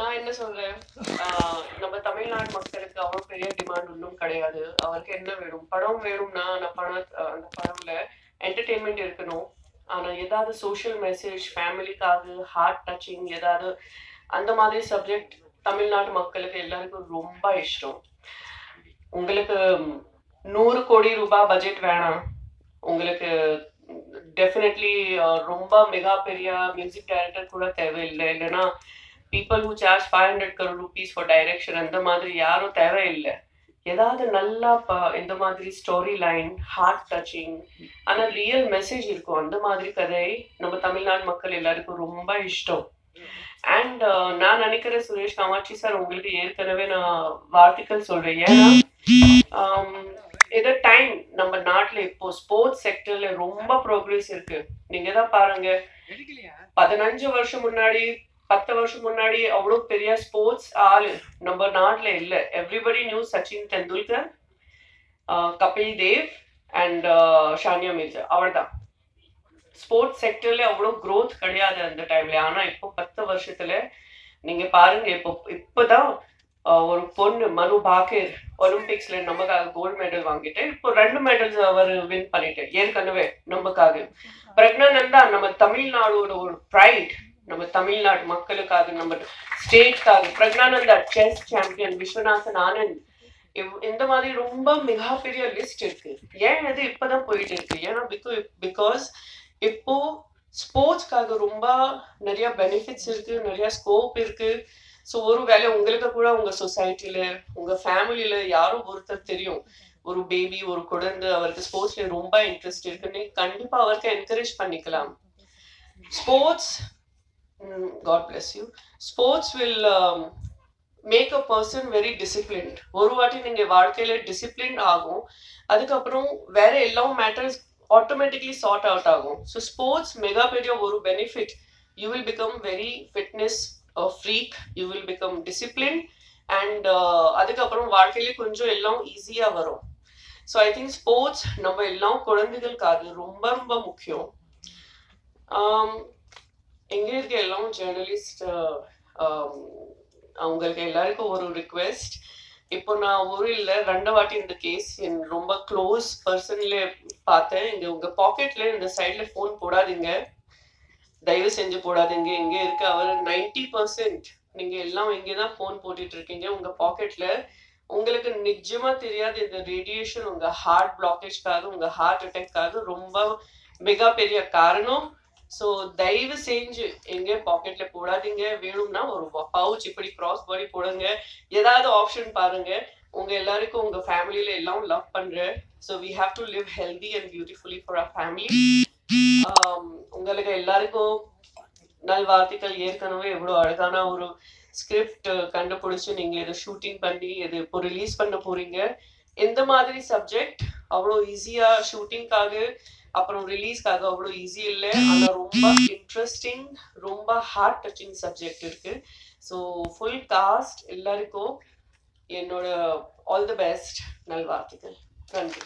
நான் என்ன சொல்றேன்? நம்ம தமிழ்நாடு மக்களுக்கு அவ்வளவு பெரிய டிமாண்ட் ஒன்றும் கிடையாது. அவருக்கு என்ன வேணும்? படம் வேணும்னா அந்த பண அந்த படம்ல என்டர்டெயின்மெண்ட் இருக்கணும். ஆனா ஏதாவது சோஷியல் மெசேஜ் ஃபேமிலிக்காக ஹார்ட் டச்சிங் ஏதாவது அந்த மாதிரி சப்ஜெக்ட் தமிழ்நாட்டு மக்களுக்கு எல்லாருக்கும் ரொம்ப இஷ்டம். உங்களுக்கு நூறு கோடி ரூபாய் பட்ஜெட் வேணாம். உங்களுக்கு டெஃபினெட்லி ரொம்ப மிகப்பெரிய பெரிய மியூசிக் டைரக்டர் கூட தேவையில்லை. இல்லைன்னா people who charge five hundred crore rupees for direction அந்த மாதிரி யாரும் தேவையில்லை. ஏதாவது நல்லா இந்த மாதிரி ஸ்டோரி லைன் ஹார்ட் டச்சிங் ஆனா ரியல் மெசேஜ் இருக்கும். அந்த மாதிரி கதை நம்ம தமிழ்நாடு மக்கள் எல்லாருக்கும் ரொம்ப இஷ்டம். அண்ட் நான் நினைக்கிறேன் சுரேஷ் காமாட்சி சார் உங்களுக்கு ஏற்கனவே நான் வாழ்த்துக்கள் சொல்றேன். ஏன்னா இது டைம் நம்ம நாட்டுல இப்போ ஸ்போர்ட்ஸ் செக்டர்ல ரொம்ப ப்ரோக்ரஸ் இருக்கு. நீங்க தான் பாருங்க. பதினஞ்சு வருஷம் முன்னாடி பத்து வருஷம் முன்னாடி அவ்வளோ பெரிய ஸ்போர்ட்ஸ் ஆளு நம்ம நாட்டுல இல்ல. Everybody knew Sachin Tendulkar ah Kapil Dev and Sania Mirza அவர்தான். ஸ்போர்ட்ஸ் செக்டர்ல அவ்வளோ growth கிடையாது அந்த டைம்ல ஆனா இப்போ பத்து வருஷத்துல நீங்க பாருங்க இப்போ இப்போதான் ஒரு பொண்ணு மனு பாக்கர் ஒலிம்பிக்ஸ்ல நமக்காக கோல்டு மெடல் வாங்கிட்டு இப்போ ரெண்டு மெடல்ஸ் அவர் வின் பண்ணிட்டு ஏற்கனவே நமக்காக. பிரக்னானந்தா நம்ம தமிழ்நாடோட ஒரு ப்ரைட் நம்ம தமிழ்நாடு மக்களுக்காக நம்ம ஸ்டேட்காக பிரக்னானந்தா செஸ் சாம்பியன் விஸ்வநாதன் ஆனந்த் இந்த மாதிரி ரொம்ப மிகப்பெரிய லிஸ்ட் இருக்கு. ஏன் அது இப்பதான் போயிட்டு இருக்கு? ஏன்னா பிகாஸ் இப்போ ஸ்போர்ட்ஸ்க்காக ரொம்ப நிறைய பெனிஃபிட்ஸ் இருக்கு நிறைய ஸ்கோப் இருக்கு. ஸோ ஒரு வேலை உங்களுக்கு கூட உங்க சொசைட்டில உங்க ஃபேமிலியில யாரோ ஒருத்தர் தெரியும். ஒரு பேபி ஒரு குழந்தை அவருக்கு ஸ்போர்ட்ஸ்ல ரொம்ப இன்ட்ரெஸ்ட் இருக்குன்னு கண்டிப்பா அவருக்கு என்கரேஜ் பண்ணிக்கலாம். Sports god bless you sports will make a person very disciplined ஒரு வாட்டி நீங்கள் வாழ்க்கையில டிசிப்ளின் ஆகும். அதுக்கப்புறம் வேற எல்லாம் மேட்டர்ஸ் ஆட்டோமேட்டிக்லி சார்ட் அவுட் ஆகும். ஸோ ஸ்போர்ட்ஸ் மெகா பெரிய ஒரு benefit you will become very fitness freak you will become discipline and அதுக்கப்புறம் வாழ்க்கையிலே கொஞ்சம் எல்லாம் ஈஸியாக வரும். ஸோ ஐ திங்க் ஸ்போர்ட்ஸ் நம்ம எல்லாம் குழந்தைகளுக்காக ரொம்ப ரொம்ப முக்கியம். Um, எங்களுக்கு இருக்க எல்லாம் ஜேர்னலிஸ்ட் அவங்களுக்கு எல்லாருக்கும் ஒரு ரிக்வெஸ்ட் இப்போ நான் ஊரில் ரெண்டு வாட்டி இந்த கேஸ் என் ரொம்ப க்ளோஸ் பர்சன்ல பார்த்தேன். இங்கே உங்கள் பாக்கெட்ல இந்த சைடில் ஃபோன் போடாதீங்க. தயவு செஞ்சு போடாதீங்க. இங்கே இருக்க அவர் நைன்டி பர்சன்ட் நீங்கள் எல்லாம் இங்கே தான் ஃபோன் போட்டுட்டு இருக்கீங்க. உங்கள் பாக்கெட்ல உங்களுக்கு நிஜமா தெரியாது இந்த ரேடியேஷன் உங்கள் ஹார்ட் பிளாக்கேஜ்க்காக உங்கள் ஹார்ட் அட்டாக்காக ரொம்ப மிகப்பெரிய காரணம். ஸோ தயவு செஞ்சு எங்க பாக்கெட்ல போடாதீங்க. வேணும்னா ஒரு பவுச் இப்படி கிராஸ் பாடி போடுங்க. ஏதாவது ஆப்ஷன் பாருங்க. உங்க எல்லாருக்கும் உங்க ஃபேமிலியில எல்லாம் லவ் பண்றேன் so we have to live healthy and beautifully for a family உங்களுக்கு எல்லாருக்கும் நல்வார்த்தைகள் ஏற்கனவே எவ்வளோ அழகான ஒரு ஸ்கிரிப்ட் கண்டுபிடிச்சு நீங்க இதை ஷூட்டிங் பண்ணி இது இப்போ ரிலீஸ் பண்ண போறீங்க. எந்த மாதிரி சப்ஜெக்ட் அவ்வளோ ஈஸியா ஷூட்டிங்காக அப்புறம் ரிலீஸ்க்காக அவ்வளோ ஈஸி இல்லை. ஆனால் ரொம்ப இன்ட்ரெஸ்டிங் ரொம்ப ஹார்ட் டச்சிங் சப்ஜெக்ட் இருக்கு. ஸோ ஃபுல் காஸ்ட் எல்லாருக்கும் என்னோட ஆல் தி பெஸ்ட் நல்வாழ்த்துக்கள். நன்றி.